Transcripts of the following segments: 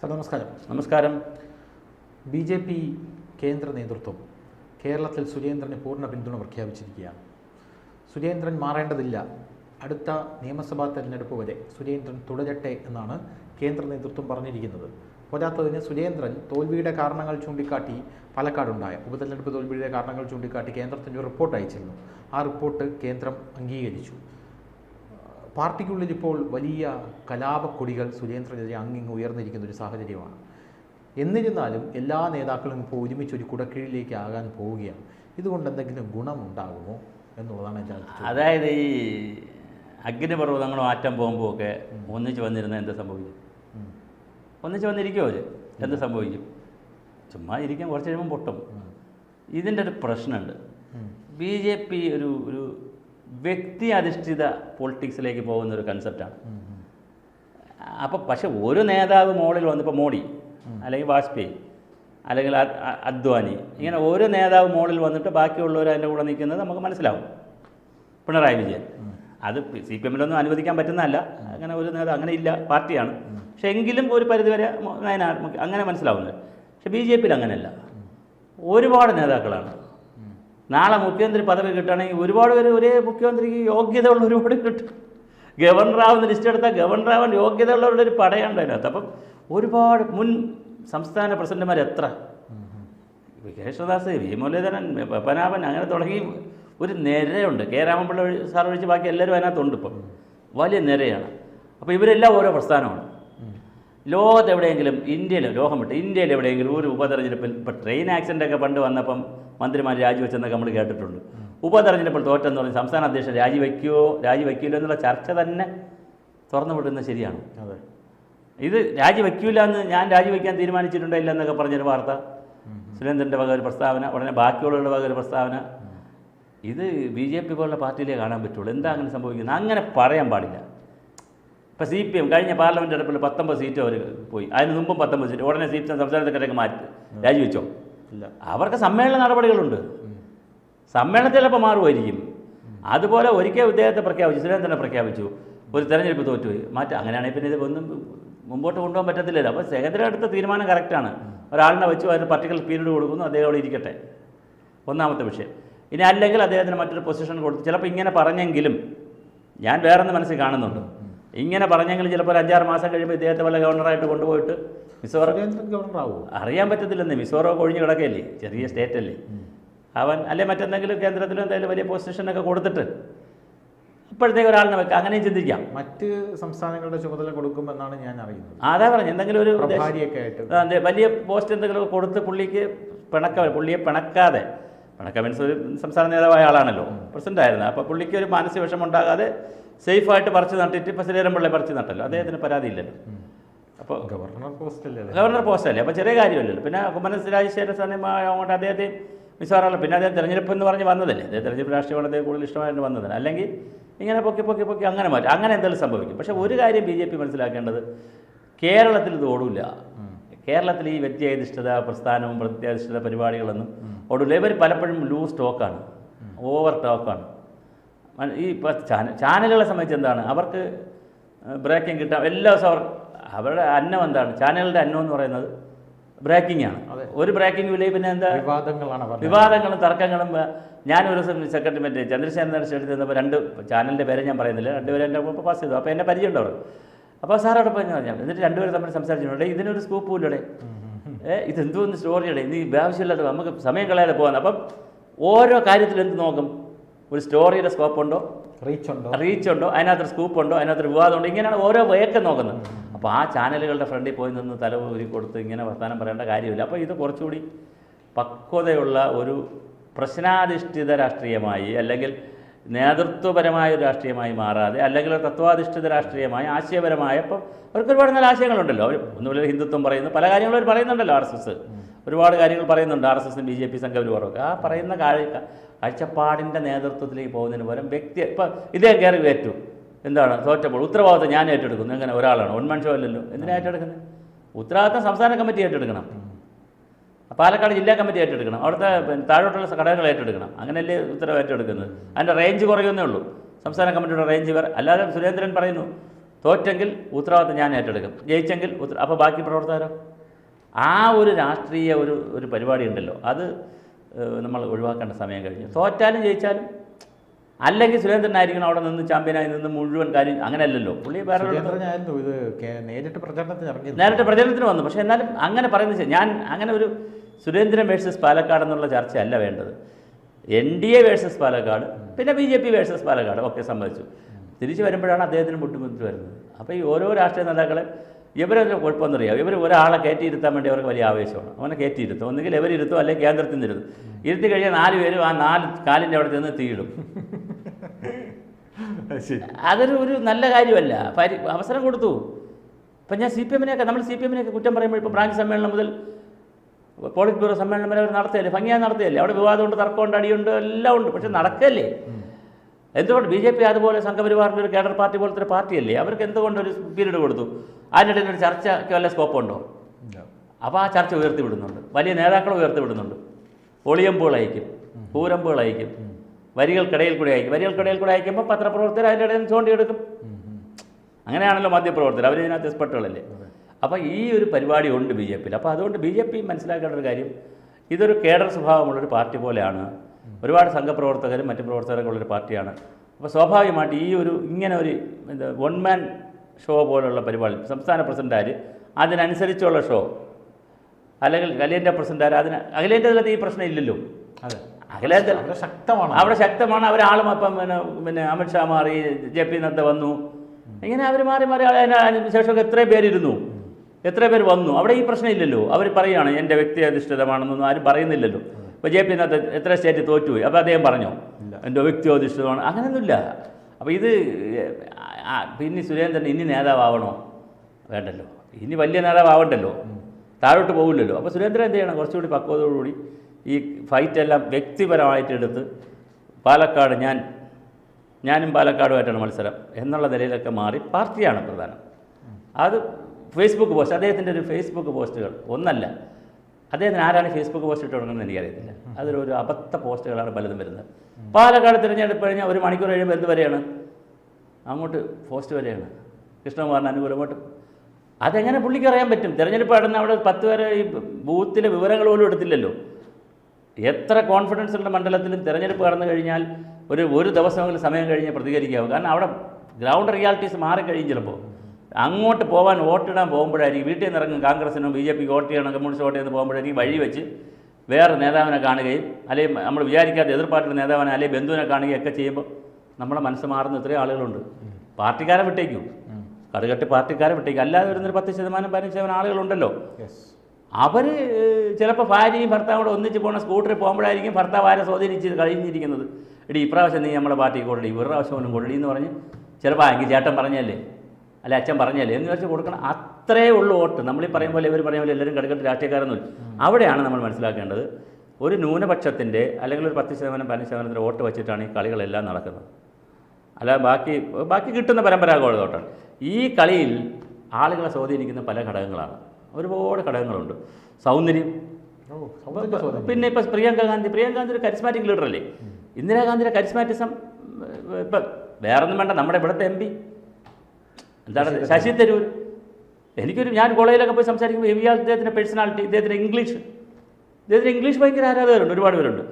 Sir നമസ്കാരം. നമസ്കാരം. B J P കേന്ദ്ര നേതൃത്വം കേരളത്തിൽ സുരേന്ദ്രന് പൂർണ പിന്തുണ പ്രഖ്യാപിച്ചിരിക്കുകയാണ്. സുരേന്ദ്രൻ മാറേണ്ടതില്ല. അടുത്ത നിയമസഭാ തെരഞ്ഞെടുപ്പ് വരെ സുരേന്ദ്രൻ തുടരട്ടെ എന്നാണ് കേന്ദ്ര നേതൃത്വം പറഞ്ഞിരിക്കുന്നത്. പോരാത്തതിന് സുരേന്ദ്രൻ തോൽവിയുടെ കാരണങ്ങൾ ചൂണ്ടിക്കാട്ടി പാലക്കാടുണ്ടായ ഉപതെരഞ്ഞെടുപ്പ് തോൽവിയുടെ കാരണങ്ങൾ ചൂണ്ടിക്കാട്ടി കേന്ദ്രത്തിന്റെ ഒരു റിപ്പോർട്ട് അയച്ചിരുന്നു. ആ റിപ്പോർട്ട് കേന്ദ്രം അംഗീകരിച്ചു. പാർട്ടിക്കുള്ളിൽ ഇപ്പോൾ വലിയ കലാപക്കൊടികൾ സുരേന്ദ്രനെതിരെ അങ്ങിങ്ങ് ഉയർന്നിരിക്കുന്ന ഒരു സാഹചര്യമാണ്. എന്നിരുന്നാലും എല്ലാ നേതാക്കളും ഇപ്പോൾ ഒരുമിച്ച് ഒരു കുടക്കീഴിലേക്ക് ആകാൻ പോവുകയാണ്. ഇതുകൊണ്ട് എന്തെങ്കിലും ഗുണമുണ്ടാകുമോ എന്നുള്ളതാണ് എന്റെ. അതായത് ഈ അഗ്നിപർവതങ്ങളും ആറ്റം പോകുമ്പോൾ ഒക്കെ ഒന്നിച്ച് വന്നിരുന്ന എന്ത് സംഭവിക്കും. ഒന്നിച്ച് വന്നിരിക്കുമോ അവർ എന്ത് സംഭവിക്കും? ചുമ്മാ ഇരിക്കാൻ കുറച്ച് കഴിയുമ്പോൾ പൊട്ടും. ഇതിന്റെ ഒരു പ്രശ്നമുണ്ട്. ബി ജെ പി ഒരു ഒരു വ്യക്തി അധിഷ്ഠിത പൊളിറ്റിക്സിലേക്ക് പോകുന്ന ഒരു കൺസെപ്റ്റാണ്. അപ്പോൾ പക്ഷെ ഒരു നേതാവ് മോളിൽ വന്നിപ്പോൾ മോഡി അല്ലെങ്കിൽ വാജ്പേയി അല്ലെങ്കിൽ അദ്വാനി ഇങ്ങനെ ഒരു നേതാവ് മോളിൽ വന്നിട്ട് ബാക്കിയുള്ളവർ അതിന്റെ കൂടെ നിൽക്കുന്നത് നമുക്ക് മനസ്സിലാവും. പിണറായി വിജയൻ. അത് സി പി എമ്മിലൊന്നും അനുവദിക്കാൻ പറ്റുന്നതല്ല. അങ്ങനെ ഒരു നേതാവ് അങ്ങനെ ഇല്ല പാർട്ടിയാണ്. പക്ഷെ എങ്കിലും ഒരു പരിധിവരെ അങ്ങനെ മനസ്സിലാവുന്നത്. പക്ഷെ ബി ജെ പിയിൽ അങ്ങനെയല്ല. ഒരുപാട് നേതാക്കളാണ്. നാളെ മുഖ്യമന്ത്രി പദവി കിട്ടുകയാണെങ്കിൽ ഒരുപാട് പേര് ഒരേ മുഖ്യമന്ത്രിക്ക് യോഗ്യതയുള്ള ഒരുപാട് കിട്ടും. ഗവർണറാവുന്ന ലിസ്റ്റ് എടുത്താൽ ഗവർണറാവാൻ യോഗ്യതയുള്ളവരുടെ ഒരു പടയുണ്ട് അതിനകത്ത്. അപ്പം ഒരുപാട് മുൻ സംസ്ഥാന പ്രസിഡന്റുമാർ എത്ര? കേശവദാസ് വി മുരളീധരൻ പനാപൻ അങ്ങനെ തുടങ്ങി ഒരു നിരയുണ്ട്. കെ രാമപിള്ള സാർ ഒഴിച്ച് ബാക്കി എല്ലാവരും അതിനകത്തുണ്ട് ഇപ്പം. വലിയ നിരയാണ്. അപ്പോൾ ഇവരെല്ലാം ഓരോ പ്രസ്ഥാനമാണ്. ലോകത്ത് എവിടെയെങ്കിലും ഇന്ത്യയിൽ ലോകം വിട്ട് ഇന്ത്യയിൽ എവിടെയെങ്കിലും ഒരു ഉപതെരഞ്ഞെടുപ്പിൽ ഇപ്പോൾ ട്രെയിൻ ആക്സിഡന്റ് ഒക്കെ പണ്ട് വന്നപ്പം മന്ത്രിമാർ രാജിവെച്ചെന്നൊക്കെ നമ്മൾ കേട്ടിട്ടുണ്ട്. ഉപതെരഞ്ഞെടുപ്പിൽ തോറ്റെന്ന് പറഞ്ഞ് സംസ്ഥാന അധ്യക്ഷൻ രാജിവെക്കുമോ രാജിവെക്കില്ലോ എന്നുള്ള ചർച്ച തന്നെ തുറന്നു വിടുന്നത് ശരിയാണ് ഇത് രാജിവെക്കില്ല എന്ന് ഞാൻ രാജിവെക്കാൻ തീരുമാനിച്ചിട്ടുണ്ടോ ഇല്ല എന്നൊക്കെ പറഞ്ഞൊരു വാർത്ത. സുരേന്ദ്രന്റെ വക ഒരു പ്രസ്താവന ഉടനെ ബാക്കിയുള്ളവരുടെ വക ഒരു പ്രസ്താവന. ഇത് ബി ജെ പി പോലുള്ള പാർട്ടിയിലേ കാണാൻ പറ്റുള്ളൂ. എന്താ അങ്ങനെ സംഭവിക്കുന്നത്? അങ്ങനെ പറയാൻ പാടില്ല. ഇപ്പോൾ സി പി എം കഴിഞ്ഞ പാർലമെന്റ് അടുപ്പിൽ പത്തൊമ്പത് സീറ്റ് അവർ പോയി. അതിന് മുമ്പും പത്തൊമ്പത് സീറ്റ്. ഉടനെ സി പി എം സംസ്ഥാന സെക്രട്ടറിക്ക് മാറ്റി. രാജിവെച്ചോ? അവർക്ക് സമ്മേളന നടപടികളുണ്ട്. സമ്മേളനത്തിൽ ചിലപ്പോൾ മാറുമായിരിക്കും. അതുപോലെ ഒരിക്കൽ ഇദ്ദേഹത്തെ പ്രഖ്യാപിച്ചു സുരേന്ദ്രനെ പ്രഖ്യാപിച്ചു. ഒരു തെരഞ്ഞെടുപ്പ് തോറ്റുപോയി. മാറ്റം അങ്ങനെയാണെങ്കിൽ പിന്നെ ഇത് ഒന്നും മുമ്പോട്ട് കൊണ്ടുപോകാൻ പറ്റത്തില്ലല്ലോ. അപ്പോൾ സെക്രട്ടറി എടുത്ത തീരുമാനം കറക്റ്റാണ് ഒരാളിനെ വെച്ച് അതിന് പർട്ടിക്കുലർ പീരീഡ് കൊടുക്കുന്നു അദ്ദേഹം അവിടെ ഇരിക്കട്ടെ. ഒന്നാമത്തെ വിഷയം. ഇനി അല്ലെങ്കിൽ അദ്ദേഹത്തിന് മറ്റൊരു പൊസിഷൻ കൊടുത്ത് ചിലപ്പോൾ ഇങ്ങനെ പറഞ്ഞെങ്കിലും ഞാൻ വേറൊന്ന് മനസ്സിൽ കാണുന്നുണ്ട്. ഇങ്ങനെ പറഞ്ഞെങ്കിലും ചിലപ്പോൾ ഒരു അഞ്ചാറ് മാസം കഴിയുമ്പോൾ ഇദ്ദേഹത്തെ വല്ല ഗവർണറായിട്ട് കൊണ്ടുപോയിട്ട് മിസോറം ഗവർണറാവും? അറിയാൻ പറ്റത്തില്ലെന്നേ. മിസോറോ ഒഴിഞ്ഞ് കിടക്കല്ലേ ചെറിയ സ്റ്റേറ്റ് അല്ലേ? അവൻ അല്ലെ മറ്റെന്തെങ്കിലും കേന്ദ്രത്തിലും എന്തെങ്കിലും വലിയ പൊസിഷനൊക്കെ കൊടുത്തിട്ട് ഇപ്പോഴത്തേക്ക് ഒരാളിനെ വെക്കാം. അങ്ങനെയും ചിന്തിക്കാം. മറ്റ് സംസ്ഥാനങ്ങളുടെ ചുമതല കൊടുക്കുമെന്നാണ് ഞാൻ അറിയുന്നത്. അതാ പറഞ്ഞു. എന്തെങ്കിലും ഒരു വലിയ പോസ്റ്റ് എന്തെങ്കിലും കൊടുത്ത് പുള്ളിക്ക് പിണക്ക പുള്ളിയെ പിണക്കാതെ പിണക്ക മീൻസ് ഒരു സംസ്ഥാന നേതാവായ ആളാണല്ലോ. പ്രസിഡന്റ് ആയിരുന്നു. അപ്പോൾ പുള്ളിക്ക് ഒരു മാനസിക വിഷമം ഉണ്ടാകാതെ സേഫായിട്ട് പറിച്ച് നട്ടിട്ട് ഇപ്പോൾ ശ്രീരംപിള്ളയെ പറിച്ച് നട്ടല്ലോ. അദ്ദേഹത്തിന് പരാതിയില്ലല്ലോ അപ്പോൾ ഗവർണർ പോസ്റ്റ് അല്ലേ? ഗവർണർ പോസ്റ്റല്ലേ അപ്പോൾ ചെറിയ കാര്യമല്ലല്ലോ. പിന്നെ കുമ്മനം രാജശേഖര അങ്ങോട്ട് അദ്ദേഹത്തെ മിസ്സാറാണല്ലോ പിന്നെ അദ്ദേഹം തെരഞ്ഞെടുപ്പ് എന്ന് പറഞ്ഞ് വന്നതല്ലേ? അദ്ദേഹം തെരഞ്ഞെടുപ്പ് രാഷ്ട്രീയമാണ് അദ്ദേഹം കൂടുതൽ ഇഷ്ടമായിട്ട് വന്നതല്ല അല്ലെങ്കിൽ ഇങ്ങനെ പൊക്കി പൊക്കി പൊക്കി അങ്ങനെ മാറ്റും. അങ്ങനെ എന്തെങ്കിലും സംഭവിക്കും. പക്ഷേ ഒരു കാര്യം ബി ജെ പി മനസ്സിലാക്കേണ്ടത് കേരളത്തിൽ ഇത് ഓടില്ല കേരളത്തിൽ ഈ വ്യക്തിയധിഷ്ഠിത പ്രസ്ഥാനവും പ്രത്യാധിഷ്ഠിത പരിപാടികളൊന്നും ഒടുവിൽ ഇവർ പലപ്പോഴും ലൂസ് ടോക്കാണ് ഓവർ ടോക്കാണ് മ- ഈ ഇപ്പോൾ ചാനൽ ചാനലുകളെ സംബന്ധിച്ച് എന്താണ്? അവർക്ക് ബ്രേക്കിംഗ് കിട്ടാം എല്ലാ ദിവസവും അവർ അവരുടെ അന്നം എന്താണ്? ചാനലുകളുടെ അന്നം എന്ന് പറയുന്നത് ബ്രേക്കിംഗ് ആണ് ഒരു ബ്രേക്കിംഗ് വിലയിൽ പിന്നെ എന്താ? വിവാദങ്ങളാണ് വിവാദങ്ങളും തർക്കങ്ങളും ഞാൻ ഒരു ദിവസം സെക്രട്ടറി മറ്റേ ചന്ദ്രശേഖരൻ സ്റ്റേഡിയത്തിൽ നിന്നപ്പോൾ രണ്ട് ചാനലിന്റെ പേര് ഞാൻ പറയുന്നില്ല. രണ്ടുപേരും എന്റെ പാസ് ചെയ്തു. അപ്പോൾ എന്നെ പരിചയമുണ്ട് അവർ അപ്പോൾ സാർ അവിടെ പറഞ്ഞു ഞാൻ എന്നിട്ട് രണ്ടുപേരും തമ്മിൽ സംസാരിച്ചിട്ടുണ്ട്. ഇതിനൊരു സ്കൂപ്പ് ഇല്ലടേ ഏ ഇതെന്തോന്ന് സ്റ്റോറിയുടെ ഈ ആവശ്യമില്ലാത്ത നമുക്ക് സമയം കളയാതെ പോകാൻ അപ്പം ഓരോ കാര്യത്തിലും എന്ത് നോക്കും? ഒരു സ്റ്റോറിയുടെ സ്കോപ്പ് ഉണ്ടോ? റീച്ച് ഉണ്ടോ? റീച്ച് ഉണ്ടോ? അതിനകത്ത് സ്കൂപ്പ് ഉണ്ടോ? അതിനകത്ത് വിവാദം ഉണ്ടോ? ഇങ്ങനെയാണ് ഓരോ വയൊക്കെ നോക്കുന്നത്. അപ്പോൾ ആ ചാനലുകളുടെ ഫ്രണ്ടിൽ പോയി നിന്ന് തല ഊരി കൊടുത്ത് ഇങ്ങനെ വർത്തമാനം പറയേണ്ട കാര്യമില്ല. അപ്പോൾ ഇത് കുറച്ചുകൂടി പക്വതയുള്ള ഒരു പ്രശ്നാധിഷ്ഠിത രാഷ്ട്രീയമായി അല്ലെങ്കിൽ നേതൃത്വപരമായ ഒരു രാഷ്ട്രീയമായി മാറാതെ അല്ലെങ്കിൽ ഒരു തത്വാധിഷ്ഠിത രാഷ്ട്രീയമായി ആശയപരമായ ഇപ്പം അവർക്ക് ഒരുപാട് നല്ല ആശയങ്ങളുണ്ടല്ലോ. അവർ ഒന്നുമില്ല ഹിന്ദുത്വം പറയുന്നു. പല കാര്യങ്ങളും അവർ പറയുന്നുണ്ടല്ലോ ആർ എസ് എസ്. ഒരുപാട് കാര്യങ്ങൾ പറയുന്നുണ്ട്. ആർ എസ് എസും ബി ജെ പി സംഘപരിവാറൊക്കെ. ആ പറയുന്ന കാഴ്ച കാഴ്ചപ്പാടിന്റെ നേതൃത്വത്തിലേക്ക് പോകുന്നതിന് പകരം വ്യക്തി ഇപ്പം ഇതേ കയറി ഏറ്റു എന്താണ്? തോറ്റപ്പോൾ ഉത്തരവാദിത്തം ഞാൻ ഏറ്റെടുക്കുന്നു. എങ്ങനെ? ഒരാളാണ്. ഒൻമൺ ഷോ അല്ലല്ലോ. എന്തിനാ ഏറ്റെടുക്കുന്നത്? ഉത്തരവാദിത്തം സംസ്ഥാന കമ്മിറ്റി ഏറ്റെടുക്കണം. പാലക്കാട് ജില്ലാ കമ്മിറ്റി ഏറ്റെടുക്കണം. അവിടുത്തെ താഴോട്ടുള്ള ഘടകങ്ങൾ ഏറ്റെടുക്കണം. അങ്ങനെയല്ലേ ഉത്തരവ് ഏറ്റെടുക്കുന്നത് അതിന്റെ റേഞ്ച് കുറയുന്നേ ഉള്ളൂ. സംസ്ഥാന കമ്മിറ്റിയുടെ റേഞ്ച് വേറെ. അല്ലാതെ സുരേന്ദ്രൻ പറയുന്നു തോറ്റെങ്കിൽ ഉത്തരവാദിത്തം ഞാൻ ഏറ്റെടുക്കും. ജയിച്ചെങ്കിൽ ഉത്തര അപ്പോൾ ബാക്കി പ്രവർത്തകരോ? ആ ഒരു രാഷ്ട്രീയ ഒരു ഒരു പരിപാടി ഉണ്ടല്ലോ. അത് നമ്മൾ ഒഴിവാക്കേണ്ട സമയം കഴിഞ്ഞു. തോറ്റാലും ജയിച്ചാലും അല്ലെങ്കിൽ സുരേന്ദ്രനായിരിക്കണം അവിടെ നിന്ന് ചാമ്പ്യനായി നിന്ന് മുഴുവൻ കാര്യം അങ്ങനെയല്ലല്ലോ. പുള്ളി വേറെ നേരിട്ട് പ്രചരണത്തിന് നേരിട്ട് പ്രചരണത്തിന് വന്നു. പക്ഷേ എന്നാലും അങ്ങനെ പറയുന്നത് ഞാൻ അങ്ങനെ ഒരു സുരേന്ദ്രൻ വേഴ്സസ് പാലക്കാട് എന്നുള്ള ചർച്ചയല്ല വേണ്ടത്. N D A versus Palakkad പിന്നെ B J P versus Palakkad ഒക്കെ സംബന്ധിച്ചു. തിരിച്ചു വരുമ്പോഴാണ് അദ്ദേഹത്തിന് ബുദ്ധിമുട്ട് വരുന്നത്. അപ്പോൾ ഈ ഓരോ രാഷ്ട്രീയ നേതാക്കളെ ഇവരൊരു കുഴപ്പമെന്നറിയാം ഇവർ ഒരാളെ കയറ്റിയിരുത്താൻ വേണ്ടി അവർക്ക് വലിയ ആവേശമാണ്. അവനെ കയറ്റിയിരുത്തും. ഒന്നുകിൽ ഇവരിരുത്തും അല്ലെങ്കിൽ കേന്ദ്രത്തിൽ നിന്ന് ഇരുത്തും. ഇരുത്തി കഴിഞ്ഞാൽ നാല് പേരും ആ നാല് കാലിന്റെ അവിടെ നിന്ന് തീയിടും. അതൊരു ഒരു നല്ല കാര്യമല്ല. അവസരം കൊടുത്തു. ഇപ്പം ഞാൻ സി പി എമ്മിനെയൊക്കെ നമ്മൾ സി പി എമ്മിനെയൊക്കെ കുറ്റം പറയുമ്പോൾ ഇപ്പോൾ ബ്രാഞ്ച് സമ്മേളനം മുതൽ പോളിറ്റ് ബ്യൂറോ സമ്മേളനം വരെ അവർ നടത്തിയല്ലേ? ഭംഗിയായി നടത്തിയല്ലേ? അവിടെ വിവാദമുണ്ട് തർക്കമുണ്ട് അടിയുണ്ട് എല്ലാം ഉണ്ട്. പക്ഷെ നടക്കല്ലേ? എന്തുകൊണ്ട് ബി ജെ പി അതുപോലെ സംഘപരിവാറിന്റെ ഒരു കേഡർ പാർട്ടി പോലത്തെ ഒരു പാർട്ടിയല്ലേ? അവർക്ക് എന്തുകൊണ്ട് ഒരു പീരീഡ് കൊടുത്തു? അതിനിടയിൽ ഒരു ചർച്ചയ്ക്ക് വല്ല സ്കോപ്പുണ്ടോ. അപ്പോൾ ആ ചർച്ച ഉയർത്തി വിടുന്നുണ്ട്. വലിയ നേതാക്കൾ ഉയർത്തി വിടുന്നുണ്ട്. ഒളിയമ്പുകൾ അയക്കും പൂരമ്പുകൾ അയക്കും വരികൾക്കിടയിൽ കൂടി അയക്കും. വരികൾക്കിടയിൽ കൂടി അയക്കുമ്പോൾ പത്രപ്രവർത്തകർ അതിന്റെ ഇടയിൽ ചൂണ്ടിയെടുക്കും. അങ്ങനെയാണല്ലോ മാധ്യമപ്രവർത്തകർ അവർ ഇതിനകത്ത് എക്സ്പെർട്ടുകളല്ലേ അപ്പോൾ ഈ ഒരു പരിപാടി ഉണ്ട് ബി ജെ പിയിൽ. അപ്പോൾ അതുകൊണ്ട് ബി ജെ പി മനസ്സിലാക്കേണ്ട ഒരു കാര്യം ഇതൊരു കേഡർ സ്വഭാവമുള്ളൊരു പാർട്ടി പോലെയാണ്. ഒരുപാട് സംഘപ്രവർത്തകരും മറ്റു പ്രവർത്തകരൊക്കെ ഉള്ളൊരു പാർട്ടിയാണ്. അപ്പോൾ സ്വാഭാവികമായിട്ട് ഈ ഒരു ഇങ്ങനെ ഒരു എന്താ വൺ മാൻ ഷോ പോലുള്ള പരിപാടി സംസ്ഥാന പ്രസിഡന്റുകാർ അതിനനുസരിച്ചുള്ള ഷോ അല്ലെങ്കിൽ അഖിലേന്ത്യ പ്രസിഡന്റുകാർ അതിന് അഖിലേന്ത്യ തലത്തിൽ ഈ പ്രശ്നം ഇല്ലല്ലോ. അതെ. അഖിലേന്ത്യ ശക്തമാണ്. അവിടെ ശക്തമാണ്. അവരാളും അപ്പം പിന്നെ പിന്നെ അമിത്ഷാ മാറി ജെ പി നദ്ദ വന്നു. ഇങ്ങനെ അവർ മാറി മാറി അതിന് ശേഷമൊക്കെ എത്രയും പേരിരുന്നു. എത്ര പേര് വന്നു. അവിടെ ഈ പ്രശ്നമില്ലല്ലോ. അവർ പറയുകയാണ് എന്റെ വ്യക്തി അധിഷ്ഠിതമാണെന്നൊന്നും ആരും പറയുന്നില്ലല്ലോ. അപ്പോൾ ജെ പി നദ്ദ എത്ര സ്റ്റേറ്റ് തോറ്റുപോയി. അപ്പോൾ അദ്ദേഹം പറഞ്ഞോ. എന്റെ വ്യക്തി അധിഷ്ഠിതമാണ്. അങ്ങനെയൊന്നുമില്ല. അപ്പോൾ ഇത് പിന്നെ സുരേന്ദ്രൻ ഇനി നേതാവണോ വേണ്ടല്ലോ. ഇനി വലിയ നേതാവണ്ടല്ലോ താഴോട്ട് പോകില്ലല്ലോ അപ്പോൾ സുരേന്ദ്രൻ എന്ത് ചെയ്യണം? കുറച്ചുകൂടി പക്വതയോടുകൂടി ഈ ഫൈറ്റ് എല്ലാം വ്യക്തിപരമായിട്ട് എടുത്ത് പാലക്കാട് ഞാൻ ഞാനും പാലക്കാടുമായിട്ടാണ് മത്സരം എന്നുള്ള നിലയിലൊക്കെ മാറി പാർട്ടിയാണ് പ്രധാനം. അത് ഫേസ്ബുക്ക് പോസ്റ്റ് അദ്ദേഹത്തിന്റെ ഒരു ഫേസ്ബുക്ക് പോസ്റ്റുകൾ ഒന്നല്ല. അദ്ദേഹത്തിന് ആരാണ് ഫേസ്ബുക്ക് പോസ്റ്റ് ഇട്ട് തുടങ്ങുന്നത് എനിക്കറിയത്തില്ല. അതിലൊരു അബദ്ധ പോസ്റ്റുകളാണ് പലതും വരുന്നത്. പാലക്കാട് തിരഞ്ഞെടുപ്പ് കഴിഞ്ഞാൽ ഒരു മണിക്കൂർ കഴിയുമ്പോൾ എന്ത് വരെയാണ്? അങ്ങോട്ട് പോസ്റ്റ് വരെയാണ്. കൃഷ്ണകുമാറിന് അനുകൂലമായിട്ട്. അതെങ്ങനെ പുള്ളിക്ക് അറിയാൻ പറ്റും? തിരഞ്ഞെടുപ്പ് നടന്ന അവിടെ പത്ത് വരെ ഈ ബൂത്തിലെ വിവരങ്ങൾ പോലും എടുത്തില്ലല്ലോ. എത്ര കോൺഫിഡൻസ് ഉള്ള മണ്ഡലത്തിലും തിരഞ്ഞെടുപ്പ് കടന്നു കഴിഞ്ഞാൽ ഒരു ഒരു ദിവസമെങ്കിലും സമയം കഴിഞ്ഞ് പ്രതികരിക്കാവും. കാരണം അവിടെ ഗ്രൗണ്ട് റിയാലിറ്റീസ് മാറിക്കഴിയും ചിലപ്പോൾ. അങ്ങോട്ട് പോകാൻ വോട്ടിടാൻ പോകുമ്പോഴായിരിക്കും വീട്ടിൽ നിന്ന് ഇറങ്ങും കോൺഗ്രസിനും ബി ജെ പിക്ക് വോട്ട് ചെയ്യണം കമ്മ്യൂണിസ്റ്റ് വോട്ട് ചെയ്യുന്ന പോകുമ്പോഴായിരിക്കും വഴി വെച്ച് വേറെ നേതാവിനെ കാണുകയും അല്ലെങ്കിൽ നമ്മൾ വിചാരിക്കാത്ത എതിർപ്പാട്ടിലെ നേതാവിനെ അല്ലെങ്കിൽ ബന്ധുവിനെ കാണുകയും ഒക്കെ ചെയ്യുമ്പോൾ നമ്മുടെ മനസ്സ് മാറുന്ന ഇത്രയും ആളുകളുണ്ട്. പാർട്ടിക്കാരെ വിട്ടേക്കും. കടുകട്ടി പാർട്ടിക്കാരെ വിട്ടേക്കും. അല്ലാതെ വരുന്നൊരു പത്ത് ശതമാനം പതിനഞ്ച് ശതമാനം ആളുകളുണ്ടല്ലോ. അവർ ചിലപ്പോൾ ഭാര്യയും ഭർത്താവും കൂടെ ഒന്നിച്ച് പോകുന്ന സ്കൂട്ടറിൽ പോകുമ്പോഴായിരിക്കും ഭർത്താവ് ആരെ സ്വാധീനിച്ച് കഴിഞ്ഞിരിക്കുന്നത്. എടി ഇപ്രാവശ്യം നീ നമ്മുടെ പാർട്ടിക്ക് കൊടുടി ഒരു പ്രാവശ്യം ഒന്നും കൊടുടി എന്ന് പറഞ്ഞ് ചിലപ്പോൾ എങ്കിൽ ചേട്ടൻ പറഞ്ഞല്ലേ അല്ലെ അച്ഛൻ പറഞ്ഞല്ലേ? എന്ന് വെച്ച് കൊടുക്കണം. അത്രേ ഉള്ളൂ വോട്ട്. നമ്മളീ പറയും പോലെ ഇവർ പറയും പോലെ എല്ലാവരും കടുക്കട്ട് രാഷ്ട്രീയക്കാരൊന്നുമില്ല. അവിടെയാണ് നമ്മൾ മനസ്സിലാക്കേണ്ടത്. ഒരു ന്യൂനപക്ഷത്തിന്റെ അല്ലെങ്കിൽ ഒരു പത്ത് ശതമാനം പതിനഞ്ച് ശതമാനത്തിന്റെ വോട്ട് വെച്ചിട്ടാണ് ഈ കളികളെല്ലാം നടക്കുന്നത്. അല്ല ബാക്കി ബാക്കി കിട്ടുന്ന പരമ്പരാഗത വോട്ടാണ് ഈ കളിയിൽ ആളുകളെ സ്വാധീനിക്കുന്ന പല ഘടകങ്ങളാണ്. ഒരുപാട് ഘടകങ്ങളുണ്ട്. സൗന്ദര്യം. പിന്നെ ഇപ്പം പ്രിയങ്ക ഗാന്ധി. പ്രിയങ്ക ഗാന്ധി ഒരു കരിസ്മാറ്റിക് ലീഡറല്ലേ? അല്ലേ ഇന്ദിരാഗാന്ധിയുടെ കരിസ്മാറ്റിസം ഇപ്പം വേറൊന്നും വേണ്ട. നമ്മുടെ ഇവിടുത്തെ എം പി. എന്താണ് ശശി തരൂർ. എനിക്കൊരു ഞാൻ കോളേജിലൊക്കെ പോയി സംസാരിക്കുമ്പോൾ ഇയാൾ ഇദ്ദേഹത്തിന്റെ പേഴ്സണാലിറ്റി ഇദ്ദേഹത്തിന്റെ ഇംഗ്ലീഷ് ഇദ്ദേഹത്തിന് ഇംഗ്ലീഷ് ഭയങ്കര ആരാധകരുണ്ട് ഒരുപാട് പേരുണ്ട്.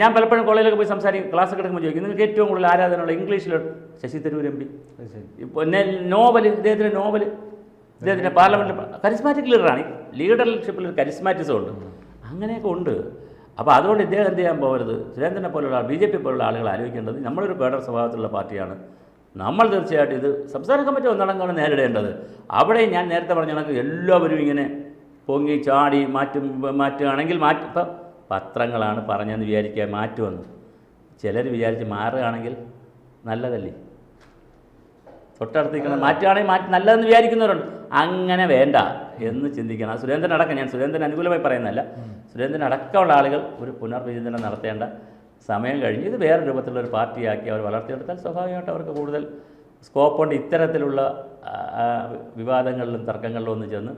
ഞാൻ പലപ്പോഴും കോളേജിലൊക്കെ പോയി സംസാരിക്കും ക്ലാസ് എടുക്കുമ്പോൾ ചോദിക്കും നിങ്ങൾക്ക് ഏറ്റവും കൂടുതൽ ആരാധനയുള്ള ഇംഗ്ലീഷിൽ ശശി തരൂർ എം പി ഇപ്പോൾ നോവൽ ഇദ്ദേഹത്തിന്റെ നോവൽ ഇദ്ദേഹത്തിന്റെ പാർലമെന്റിൽ കരിസ്മാറ്റിക് ലീഡറാണ് ലീഡർഷിപ്പിൽ ഒരു കരിസ്മാറ്റിസം ഉണ്ട്. അങ്ങനെയൊക്കെ ഉണ്ട്. അപ്പോൾ അതുകൊണ്ട് ഇദ്ദേഹം എന്ത് ചെയ്യാൻ പോകരുത്? സുരേന്ദ്രനെ പോലുള്ള ബി ജെ പി പോലുള്ള ആളുകൾ ആലോചിക്കേണ്ടത് നമ്മളൊരു പേടർ സ്വഭാവത്തിലുള്ള പാർട്ടിയാണ്. നമ്മൾ തീർച്ചയായിട്ടും ഇത് സംസ്ഥാന കമ്മിറ്റി ഒന്നടങ്കാണ് നേരിടേണ്ടത്. അവിടെ ഞാൻ നേരത്തെ പറഞ്ഞ കണക്ക് എല്ലാവരും ഇങ്ങനെ പൊങ്ങി ചാടി മാറ്റും മാറ്റുകയാണെങ്കിൽ മാറ്റി ഇപ്പം പത്രങ്ങളാണ് പറഞ്ഞതെന്ന് വിചാരിക്കുക മാറ്റുമെന്ന്. ചിലർ വിചാരിച്ച് മാറുകയാണെങ്കിൽ നല്ലതല്ലേ? തൊട്ടടുത്തേക്കുന്ന മാറ്റുകയാണെങ്കിൽ മാറ്റി നല്ലതെന്ന് വിചാരിക്കുന്നവരുണ്ട്. അങ്ങനെ വേണ്ട എന്ന് ചിന്തിക്കണം. സുരേന്ദ്രൻ അടക്കം ഞാൻ സുരേന്ദ്രൻ അനുകൂലമായി പറയുന്നതല്ല. സുരേന്ദ്രൻ അടക്കമുള്ള ആളുകൾ ഒരു പുനർവിചിന്തനം നടത്തേണ്ട സമയം കഴിഞ്ഞ് ഇത് വേറെ രൂപത്തിലുള്ള ഒരു പാർട്ടിയാക്കി അവർ വളർത്തിയെടുത്താൽ സ്വാഭാവികമായിട്ട് അവർക്ക് കൂടുതൽ സ്കോപ്പുണ്ട് ഇത്തരത്തിലുള്ള വിവാദങ്ങളിലും തർക്കങ്ങളിലും ഒന്നും ചെന്ന്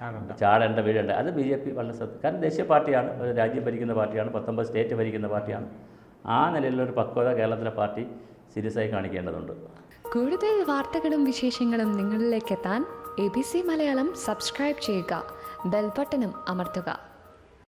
ചാടണ്ട. ചാടേണ്ട വീഴേണ്ട അത് ബി ജെ പി വളരെ ശ്രദ്ധ കാരണം ദേശീയ പാർട്ടിയാണ് ഒരു രാജ്യം ഭരിക്കുന്ന പാർട്ടിയാണ് പത്തൊമ്പത് സ്റ്റേറ്റ് ഭരിക്കുന്ന പാർട്ടിയാണ്. ആ നിലയിലുള്ള ഒരു പക്വത കേരളത്തിലെ പാർട്ടി സീരിയസ് ആയി കാണിക്കേണ്ടതുണ്ട്. കൂടുതൽ വാർത്തകളും വിശേഷങ്ങളും നിങ്ങളിലേക്ക് എത്താൻ A B C Malayalam subscribe ചെയ്യുക. ബെൽബട്ടനും അമർത്തുക.